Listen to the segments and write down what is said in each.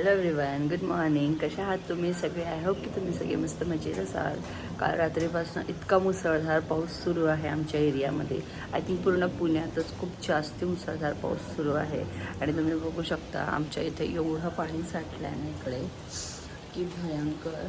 Hello everyone good morning कशा आहात तुम्ही सगळे? आय होप की तुम्ही सगळे मस्त मजेत असाल. काल रात्रीपासून इतका मुसळधार पाऊस सुरू आहे आमच्या एरियामध्ये. आय थिंक पूर्ण पुण्यातच खूप जास्त मुसळधार पाऊस सुरू आहे. आणि तुम्ही बघू शकता आमच्या इथे एवढं पाणी साठलं आहे ना इकडे की भयंकर.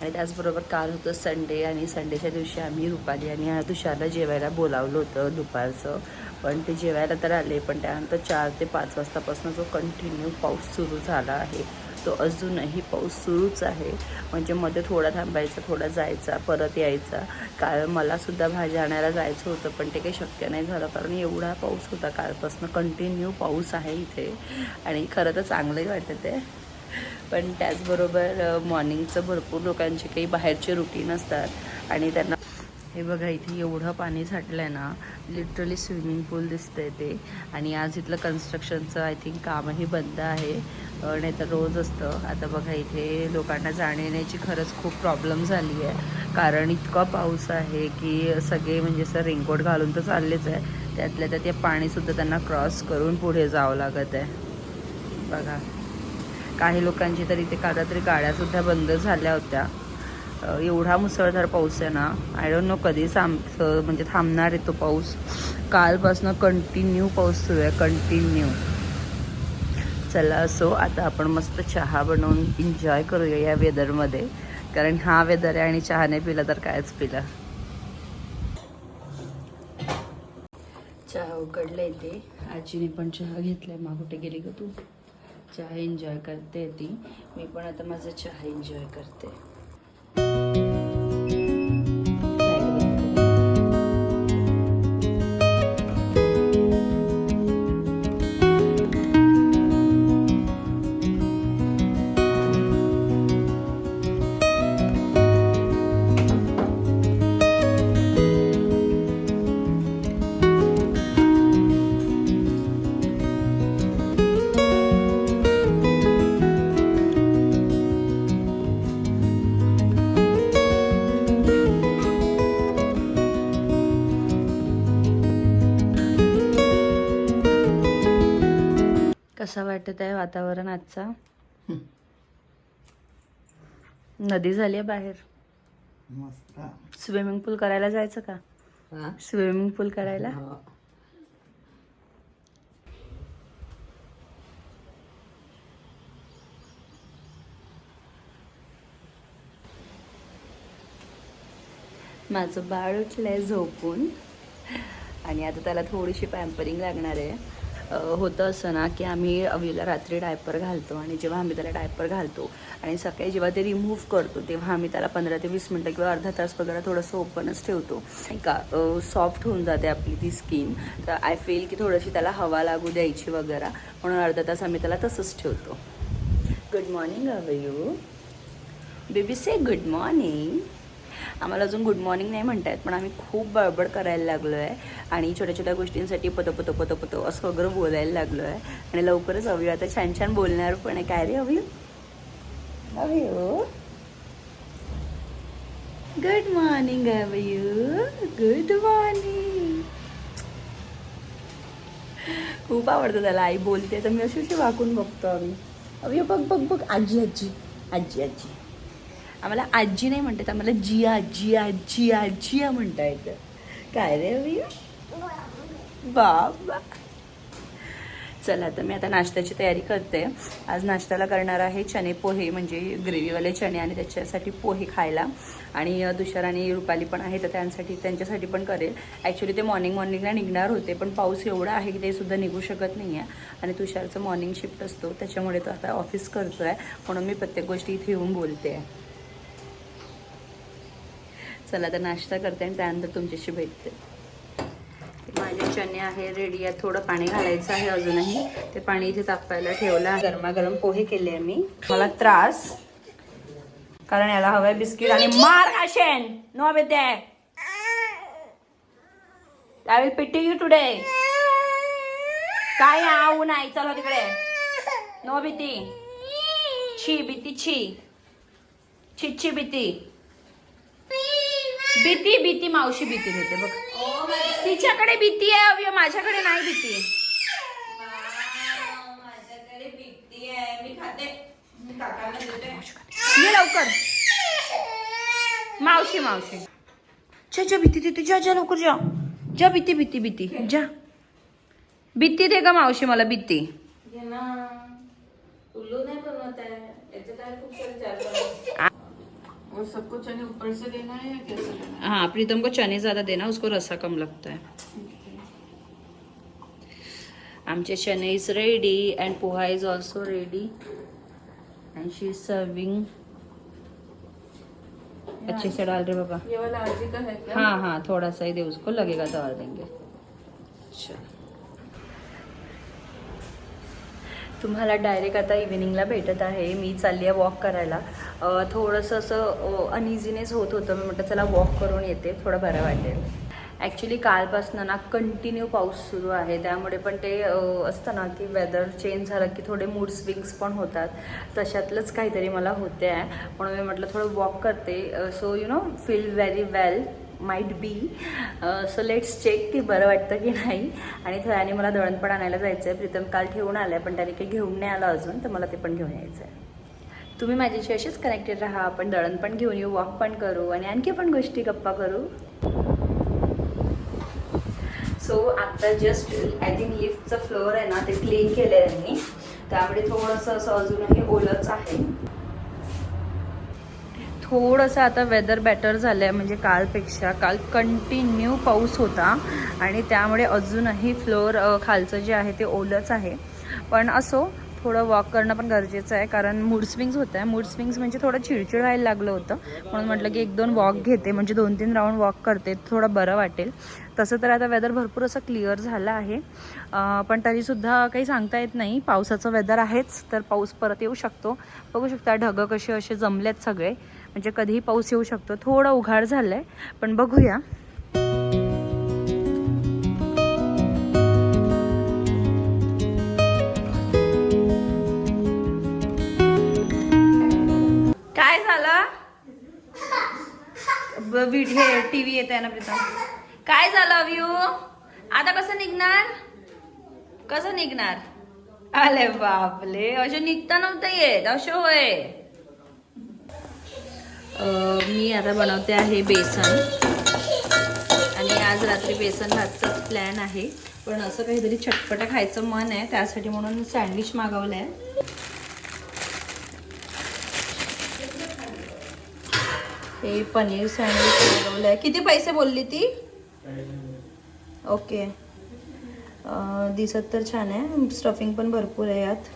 आणि त्याचबरोबर काल होतं संडे आणि संडेच्या दिवशी आम्ही रुपाली आणि तुषारला जेवायला बोलावलं होतं दुपारचं. पण ते जेवायला तर आले पण त्यानंतर चार ते पाच वाजतापासून जो कंटिन्यू पाऊस सुरू झाला आहे तो अजूनही पाऊस सुरूच आहे. म्हणजे मध्ये थोडा थांबायचा थोडा जायचा परत यायचा. कारण मलासुद्धा भाज्या आणायला जायचं होतं पण ते काही शक्य नाही झालं कारण एवढा पाऊस होता कालपासून. कंटिन्यू पाऊस आहे इथे. आणि खरं तर चांगलंही वाटतं ते. पण त्याचबरोबर मॉर्निंगचं भरपूर लोकांचे काही बाहेरचे रुटीन असतात आणि त्यांना हे बघा इथे एवढं पाणी साठलं आहे ना लिटरली स्विमिंग पूल दिसतंय ते. आणि आज इथलं कन्स्ट्रक्शनचं आय थिंक कामही बंद आहे. नाही तर रोज असतं. आता बघा इथे लोकांना जाण्या येण्याची खरंच खूप प्रॉब्लेम झाली आहे कारण इतका पाऊस आहे की सगळे म्हणजे असं रेनकोट घालून तर चाललेच आहे. त्यातल्या त्यात ते पाणीसुद्धा त्यांना क्रॉस करून पुढे जावं लागत आहे. बघा. काही लोकांची तर इथे कादा तरी गाड्यासुद्धा बंद झाल्या होत्या. एवढा मुसळधार पाऊस आहे ना आय डोंट नो कधी थांब म्हणजे थांबणार आहे तो पाऊस. कालपासनं कंटिन्यू पाऊस सुरू आहे कंटिन्यू चला असो आता आपण मस्त चहा बनवून एन्जॉय करूया या वेदरमध्ये कारण हा वेदर आहे आणि चहा नाही पिला तर कायच पिला. चहा उकडला येते आजीने पण चहा घेतलाय मा कुठे गेली का तू. चहा एन्जॉय करते ती. मी पण आता माझा चहा एन्जॉय करते. कसा वाटत आहे वातावरण आजचा? नदी झाली आहे बाहेर. मस्त. स्विमिंग पूल करायला जायचं का? स्विमिंग पूल करायला? हो. माझं बाळ उठलंय झोपून. आणि आता त्याला थोडीशी पॅम्परिंग लागणार आहे. होतं असं ना की आम्ही अवीला रात्री डायपर घालतो आणि जेव्हा आम्ही त्याला डायपर घालतो आणि सकाळी जेव्हा ते रिमूव्ह करतो तेव्हा आम्ही त्याला पंधरा ते वीस मिनटं किंवा अर्धा तास वगैरे थोडंसं ओपनच ठेवतो. का? सॉफ्ट होऊन जाते आपली ती स्किन तर आय फील की थोडीशी त्याला हवा लागू द्यायची वगैरे. म्हणून अर्धा तास आम्ही त्याला तसंच ठेवतो. Good morning how are you baby say good morning आम्हाला अजून गुड मॉर्निंग नाही म्हणतायत पण आम्ही खूप बळबड करायला लागलो आहे आणि छोट्या छोट्या गोष्टींसाठी पतो पतो पतो पतो असं वगैरे बोलायला लागलो आहे आणि लवकरच हवी आता छान छान बोलणार पण आहे. काय रे हवी? हवी good morning how are you good morning खूप आवडतं त्याला. आई बोलते तर मी अशी अशी वाकून बघतो आम्ही. अवी हो, बघ बघ बघ. आजी आजी. आजी आजी. आम्हाला आजी नाही म्हणतात आम्हाला जिया जिया जिया जिया म्हणता येतं. काय रे अवी बाबा. चला तर मी आता नाश्त्याची तयारी करते. आज नाश्त्याला करणार आहे चणे पोहे म्हणजे ग्रेव्हीवाले चणे आणि त्याच्यासाठी पोहे खायला. आणि तुषार आणि रुपाली पण आहे तर त्यांसाठी त्यांच्यासाठी पण करेल. ॲक्च्युली ते मॉर्निंग मॉर्निंगला निघणार होते पण पाऊस एवढा आहे की ते सुद्धा निघू शकत नाही आहे आणि तुषारचं मॉर्निंग शिफ्ट असतो त्याच्यामुळे तो आता ऑफिस करतो आहे म्हणून मी प्रत्येक गोष्टी इथे येऊन बोलते. आहे चला तर नाश्ता करते आणि त्यानंतर तुमच्याशी भेटते. माझे चणे आहे रेडी आहे थोडं पाणी घालायचं आहे अजूनही. ते पाणी इथे तापायला ठेवलं गरमागरम पोहे केले मी. मला त्रास. कारण याला हवाय बिस्किट आणि मार आशेन no बेते I will pity you today काय आऊ नाही चलो तिकडे. नो भीती. छी भीती छी छी छी भीती. भीती भीती मावशी भीती होते बघ. तिच्याकडे भीती आहे अवय माझ्याकडे नाही भीती नाहीये मी खाते मी काकांना देते ये लवकर. मावशी मावशी. जा जा भीती देते जा जा लवकर जा. जा भीती भीती भीती. जा. भीती दे का मावशी मला भीती. उल्लू नाही बनवत आहे. याचे काय खूप सारे चार पाच और सबको चने ऊपर से देना है या कैसे देना हाँ? प्रीतम को चने ज़्यादा देना उसको रसा कम लगता है। आमचे chane is ready and poha is also ready and she is serving अच्छे से डाल रहे बाबा। ये वाला आजी का है क्या? हाँ हाँ थोड़ा सा ही दे उसको लगेगा तो और देंगे। चलो। तुम्हाला डायरेक्ट आता इव्हिनिंगला भेटत आहे. मी चालली आहे वॉक करायला. थोडंसं असं अनइझीनेस होत होतं. मी म्हटलं चला वॉक करून येते. थोडं बरं वाटेल. ॲक्च्युली कालपासनं ना कंटिन्यू पाऊस सुरू आहे. त्यामुळे पण ते असतं ना की वेदर चेंज झालं की थोडे मूड स्विंग्स पण होतात. तशातलंच काहीतरी मला होते आहे म्हणून मी म्हटलं थोडं वॉक करते. So you know feel very well might be so let's check की बरं वाटतं की नाही. आणि थयाने मला दळण पण आणायला जायचं आहे प्रीतम काल ठेवून आलं आहे पण त्याने काही घेऊन नाही आलं अजून तर मला ते पण घेऊन यायचं आहे तुम्ही माझ्याशी असेच कनेक्टेड राहा. आपण दळण पण घेऊन येऊ वॉक पण करू आणि आणखी पण गोष्टी गप्पा करू. सो आता जस्ट आय थिंक लिफ्टचं फ्लोअर आहे ना ते क्लीन केलं आहे त्यांनी. त्यामुळे थोडंसं असं अजूनही ओलंच आहे. थोडंसं आता वेदर बेटर झालं आहे म्हणजे कालपेक्षा. काल कंटिन्यू पाऊस होता आणि त्यामुळे अजूनही फ्लोअर खालचं जे आहे ते ओलंच आहे. पण असो थोडं वॉक करणं पण गरजेचं आहे कारण मूड स्विंग्स होत आहे. मूड स्विंग्स म्हणजे थोडं चिडचिड व्हायला लागलं होतं. म्हणून म्हटलं की एक दोन वॉक घेते म्हणजे दोन तीन राऊंड वॉक करते थोडं बरं वाटेल. तसं तर आता वेदर भरपूर असं क्लिअर झालं आहे. पण तरीसुद्धा काही सांगता येत नाही. पावसाचं वेदर आहेच तर पाऊस परत येऊ शकतो. बघू शकता ढगं कसे असे जमलेत सगळे. म्हणजे कधीही पाऊस येऊ शकतो. थोडं उघाड झालं आहे पण बघूया. हे टी व्ही येत आहे ना प्रीतम. काय झालं व्यू आता कसं निघणार? कसं निघणार? आले बापले असे निघता नव्हतं येत. असे होय. मी आता बनवते आहे बेसन. आणि आज रात्री बेसन भातचाच प्लॅन आहे. पण असं काहीतरी चटपटं खायचं मन आहे त्यासाठी म्हणून सँडविच मागवलं आहे हे पनीर सँडविच मागवलं आहे किती पैसे बोलली ती? ओके. दिसत तर छान आहे. स्टफिंग पण भरपूर आहे यात.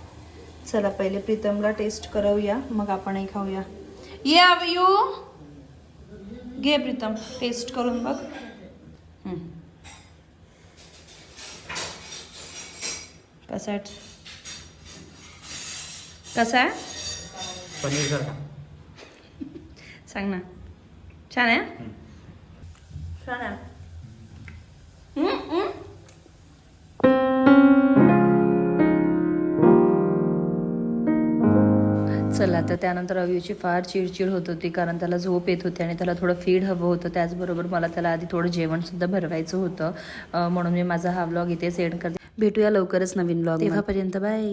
चला पहिले प्रीतमला टेस्ट करवूया. मग आपणही खाऊया. ये यू घे प्रीतम टेस्ट करून बघ. कसा आहे? कसा आहे? पनीर सारखा. सांग ना छान आहे छान आहे. चला तर त्यानंतर अव्यूची फार चिडचिड होत होती कारण त्याला झोप येत होती आणि त्याला थोडं फीड हवं होतं. त्याचबरोबर मला त्याला आधी थोडं जेवणसुद्धा भरवायचं होतं. म्हणून मी माझा हा व्लॉग इथे सेंड करते. भेटूया लवकरच नवीन व्लॉग तेव्हापर्यंत बाय